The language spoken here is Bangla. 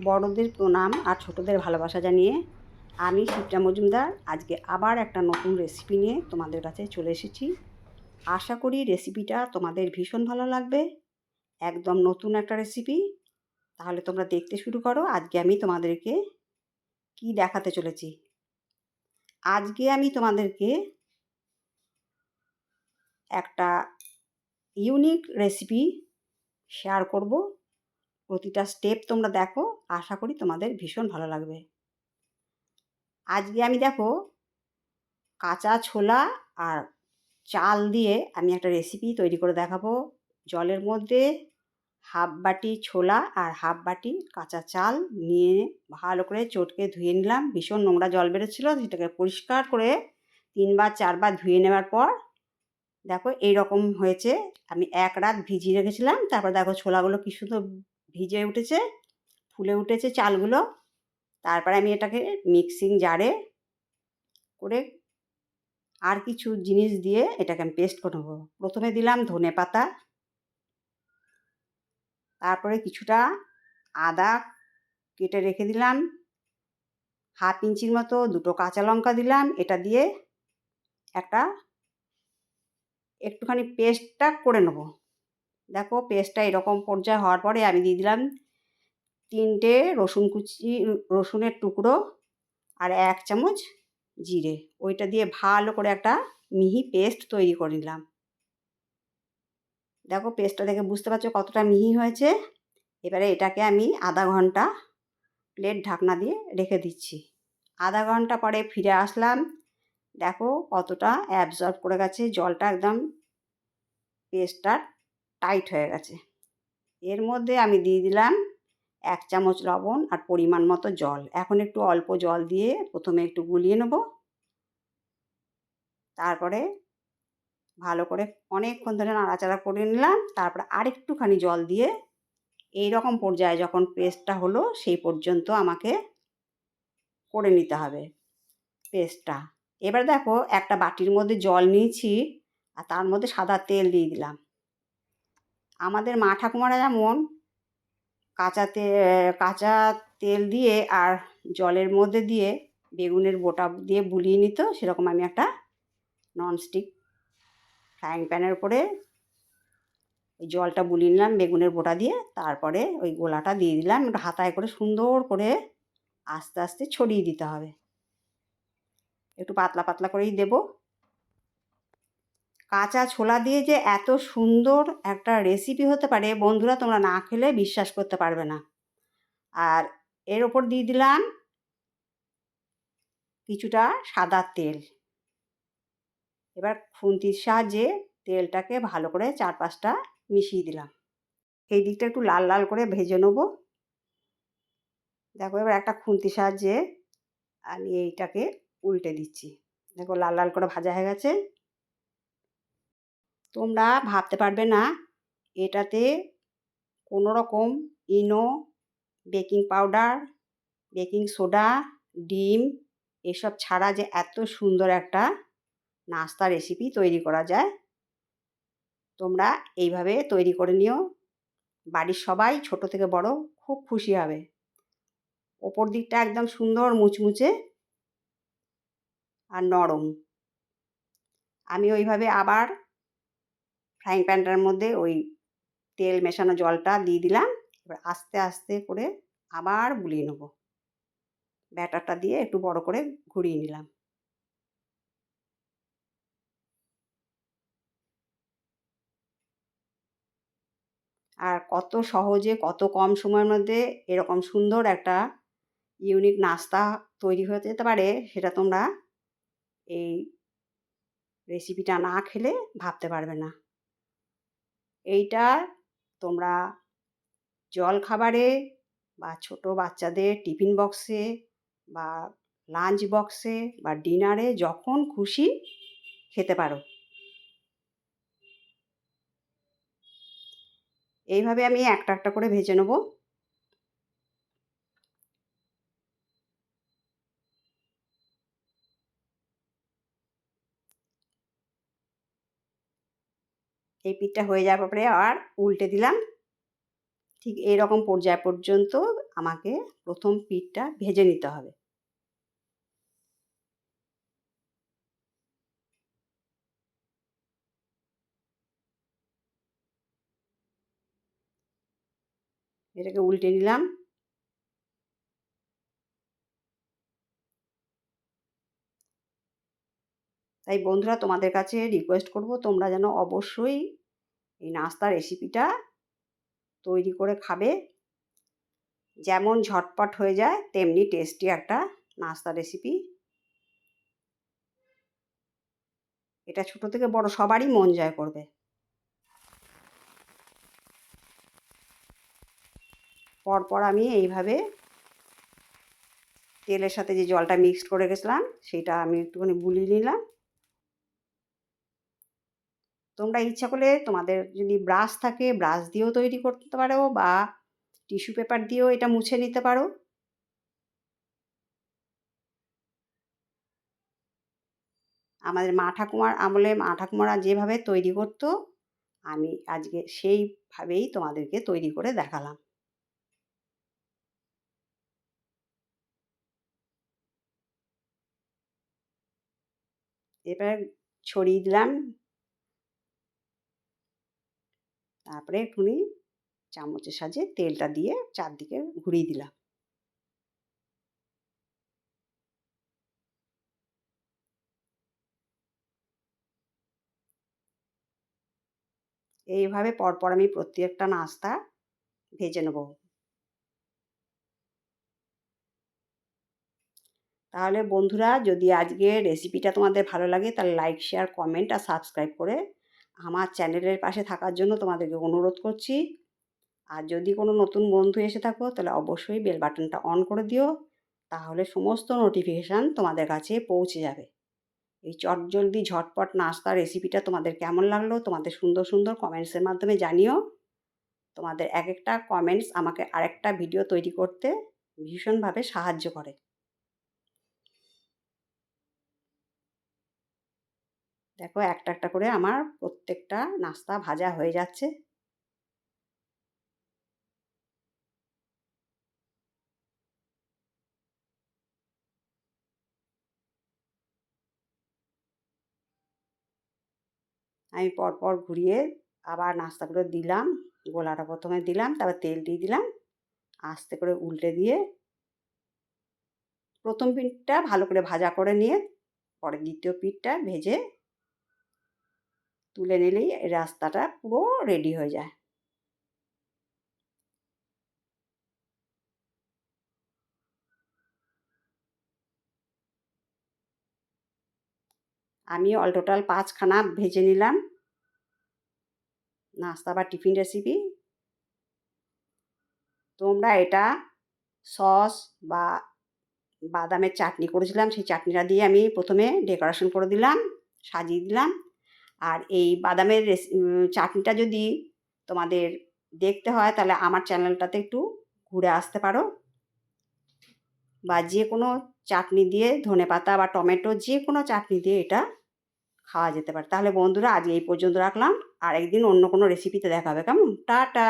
বড়দের প্রণাম আর ছোটদের ভালোবাসা জানিয়ে আমি শিপ্রা মজুমদার। আজকে আবার একটা নতুন রেসিপি নিয়ে তোমাদের কাছে চলে এসেছি। আশা করি রেসিপিটা তোমাদের ভীষণ ভালো লাগবে। একদম নতুন একটা রেসিপি তাহলে তোমরা দেখতে শুরু করো। আজকে আমি তোমাদেরকে কি দেখাতে চলেছি? আজকে আমি তোমাদেরকে একটা ইউনিক রেসিপি শেয়ার করব। প্রতিটা স্টেপ তোমরা দেখো, আশা করি তোমাদের ভীষণ ভালো লাগবে। আজকে আমি দেখো কাঁচা ছোলা আর চাল দিয়ে আমি একটা রেসিপি তৈরি করে দেখাবো। জলের মধ্যে হাফ বাটি ছোলা আর হাফ বাটি কাঁচা চাল নিয়ে ভালো করে চটকে ধুয়ে নিলাম। ভীষণ নোংরা জল বেরোচ্ছিলো, সেটাকে পরিষ্কার করে তিনবার চারবার ধুয়ে নেওয়ার পর দেখো এই রকম হয়েছে। আমি এক রাত ভিজিয়ে রেখেছিলাম, তারপর দেখো ছোলাগুলো কি সুন্দর ভিজে উঠেছে, ফুলে উঠেছে চালগুলো। তারপরে আমি এটাকে মিক্সিং জারে করে আর কিছু জিনিস দিয়ে এটাকে আমি পেস্ট করে নেব। প্রথমে দিলাম ধনে পাতা, তারপরে কিছুটা আদা কেটে রেখে দিলাম, হাফ ইঞ্চির মতো দুটো কাঁচা লঙ্কা দিলাম, এটা দিয়ে একটা একটুখানি পেস্টটা করে নেব। দেখো পেস্টটা এরকম পর্যায়ে হওয়ার পরে আমি দিয়ে দিলাম তিনটে রসুন কুচি, রসুনের টুকরো আর এক চামচ জিরে। ওইটা দিয়ে ভালো করে একটা মিহি পেস্ট তৈরি করে নিলাম। দেখো পেস্টটা দেখে বুঝতে পারছ কতটা মিহি হয়েছে? এবারে এটাকে আমি আধা ঘণ্টা প্লেট ঢাকনা দিয়ে রেখে দিচ্ছি। আধা ঘণ্টা পরে ফিরে আসলাম। দেখো কতটা অ্যাবজর্ব করে গেছে, জলটা একদম পেস্টটা টাইট হয়ে গেছে। এর মধ্যে আমি দিয়ে দিলাম এক চামচ লবণ আর পরিমাণ মতো জল। এখন একটু অল্প জল দিয়ে প্রথমে একটু গুলিয়ে নেব। তারপরে ভালো করে অনেকক্ষণ ধরে নাড়াচাড়া করে নিলাম। তারপরে আরেকটুখানি জল দিয়ে এই রকম পর্যায়ে যখন পেস্টটা হলো সেই পর্যন্ত আমাকে করে নিতে হবে পেস্টটা। এবার দেখো একটা বাটির মধ্যে জল নিয়েছি আর তার মধ্যে সাদা তেল দিয়ে দিলাম। আমাদের মা ঠাকুমারা যেমন কাঁচা তে, কাঁচা তেল দিয়ে আর জলের মধ্যে দিয়ে বেগুনের বোটা দিয়ে বুলিয়ে নিত, সেরকম আমি একটা ননস্টিক ফ্রাইং প্যানের উপরে ওই জলটা বুলিয়ে নিলাম, বেগুনের বোটা দিয়ে, তারপরে ওই গোলাটা দিয়ে দিলাম হাতায় করে সুন্দর করে আস্তে আস্তে ছড়িয়ে দিতে হবে। একটু পাতলা পাতলা করেই দেব। কাঁচা ছোলা দিয়ে যে এত সুন্দর একটা রেসিপি হতে পারে, বন্ধুরা তোমরা না খেলে বিশ্বাস করতে পারবে না। আর এর ওপর দিয়ে দিলাম কিছুটা সাদা তেল। এবার খুন্তির সাহায্যে তেলটাকে ভালো করে চার পাঁচটা মিশিয়ে দিলাম। এই দিকটা একটু লাল লাল করে ভেজে নেব। দেখো, এবার একটা খুন্তির সাহায্যে আমি এইটাকে উল্টে দিচ্ছি। দেখো, লাল লাল করে ভাজা হয়ে গেছে। তোমরা ভাবতে পারবে না, এটাতে কোনো রকম Eno, baking powder, baking soda, ডিম এসব ছাড়া যে এত সুন্দর একটা নাস্তা রেসিপি তৈরি করা যায়, তোমরা এইভাবে তৈরি করে নিও। বাড়ির সবাই, ছোট থেকে বড়, খুব খুশি হবে। ওপর দিকটা একদম সুন্দর মুচমুচে আর নরম। আমি ওইভাবে আবার ফ্রাইং প্যানটার মধ্যে ওই তেল মেশানো জলটা দিয়ে দিলাম। এবার আস্তে আস্তে করে আবার বুলিয়ে নেব। ব্যাটারটা দিয়ে একটু বড় করে ঘুরিয়ে নিলাম। আর কত সহজে, কত কম সময়ের মধ্যে এরকম সুন্দর একটা ইউনিক নাস্তা তৈরি হয়ে যেতে পারে, সেটা তোমরা এই রেসিপিটা না খেলে ভাবতে পারবে না। এইটা তোমরা জল খাবারে বা ছোট বাচ্চাদের টিফিন বক্সে বা লাঞ্চ বক্সে বা ডিনারে যখন খুশি খেতে পারো। এইভাবে আমি একটা একটা করে ভেজে নেব। এই পিঠটা হয়ে যাওয়ার পরে আর উল্টে দিলাম। ঠিক এইরকম পর্যায় পর্যন্ত আমাকে প্রথম পিঠটা ভেজে নিতে হবে। এটাকে উল্টে নিলাম। তাই বন্ধুরা তোমাদের কাছে রিকোয়েস্ট করব তোমরা যেন অবশ্যই এই নাস্তা রেসিপিটা তৈরি করে খাবে। যেমন ঝটপট হয়ে যায়, তেমনি টেস্টি একটা নাস্তা রেসিপি এটা ছোট থেকে বড় সবারই মন জয় করবে। পরপর আমি এইভাবে তেলের সাথে যে জলটা মিক্সড করে গেছিলাম সেটা আমি একটুখানি বুলিয়ে নিলাম। তোমরা ইচ্ছা করলে তোমাদের যদি ব্রাশ থাকে, ব্রাশ দিয়েও তৈরি করতে পারো বা টিস্যু পেপার দিয়েও এটা মুছে নিতে পারো। আমাদের মা ঠাকুমার আমলে মা ঠাকুমারা যেভাবে তৈরি করতো, আমি আজকে সেইভাবেই তোমাদেরকে তৈরি করে দেখালাম। এবার ছড়িয়ে দিলাম। তারপরে একটুখানি চামচের সাহায্যে তেলটা দিয়ে চারদিকে ঘুরিয়ে দিলাম। এইভাবে পরপর আমি প্রত্যেকটা নাস্তা ভেজে নেব। তাহলে বন্ধুরা, যদি আজকে রেসিপিটা তোমাদের ভালো লাগে, তাহলে লাইক শেয়ার কমেন্ট আর সাবস্ক্রাইব করে আমার চ্যানেলের পাশে থাকার জন্য তোমাদেরকে অনুরোধ করছি। আর যদি কোনো নতুন বন্ধু এসে থাকো, তাহলে অবশ্যই বেল বাটনটা অন করে দিও। তাহলে সমস্ত নোটিফিকেশান তোমাদের কাছে পৌঁছে যাবে। এই চটজলদি ঝটপট নাস্তা রেসিপিটা তোমাদের কেমন লাগল, তোমাদের সুন্দর সুন্দর কমেন্টসের মাধ্যমে জানিও। তোমাদের এক একটা কমেন্টস আমাকে আরেকটা ভিডিও তৈরি করতে ভীষণভাবে সাহায্য করে। দেখো একটা একটা করে আমার প্রত্যেকটা নাস্তা ভাজা হয়ে যাচ্ছে। আমি পরপর ঘুরিয়ে আবার নাস্তাগুলো দিলাম, গোলাটা প্রথমে দিলাম, তারপর তেল দিয়ে দিলাম, আস্তে করে উল্টে দিয়ে প্রথম পিঠটা ভালো করে ভাজা করে নিয়ে, পরে দ্বিতীয় পিঠটা ভেজে তুলে নিলেই রাস্তাটা পুরো রেডি হয়ে যায়। আমি অল টোটাল পাঁচখানা ভেজে নিলাম। নাস্তা বা টিফিন রেসিপি তোমরা এটা সস বা বাদামের চাটনি করেছিলাম, সেই চাটনিটা দিয়ে আমি প্রথমে ডেকোরেশন করে দিলাম, সাজিয়ে দিলাম। আর এই বাদামের চাটনিটা যদি তোমাদের দেখতে হয়, তাহলে আমার চ্যানেলটাতে একটু ঘুরে আসতে পারো। বা যে কোনো চাটনি দিয়ে ধনে পাতা বা টমেটো যে কোনো চাটনি দিয়ে এটা খাওয়া যেতে পারে। তাহলে বন্ধুরা, আজ এই পর্যন্ত রাখলাম। আর একদিন অন্য কোনো রেসিপিতে দেখাবে। কেমন? টাটা!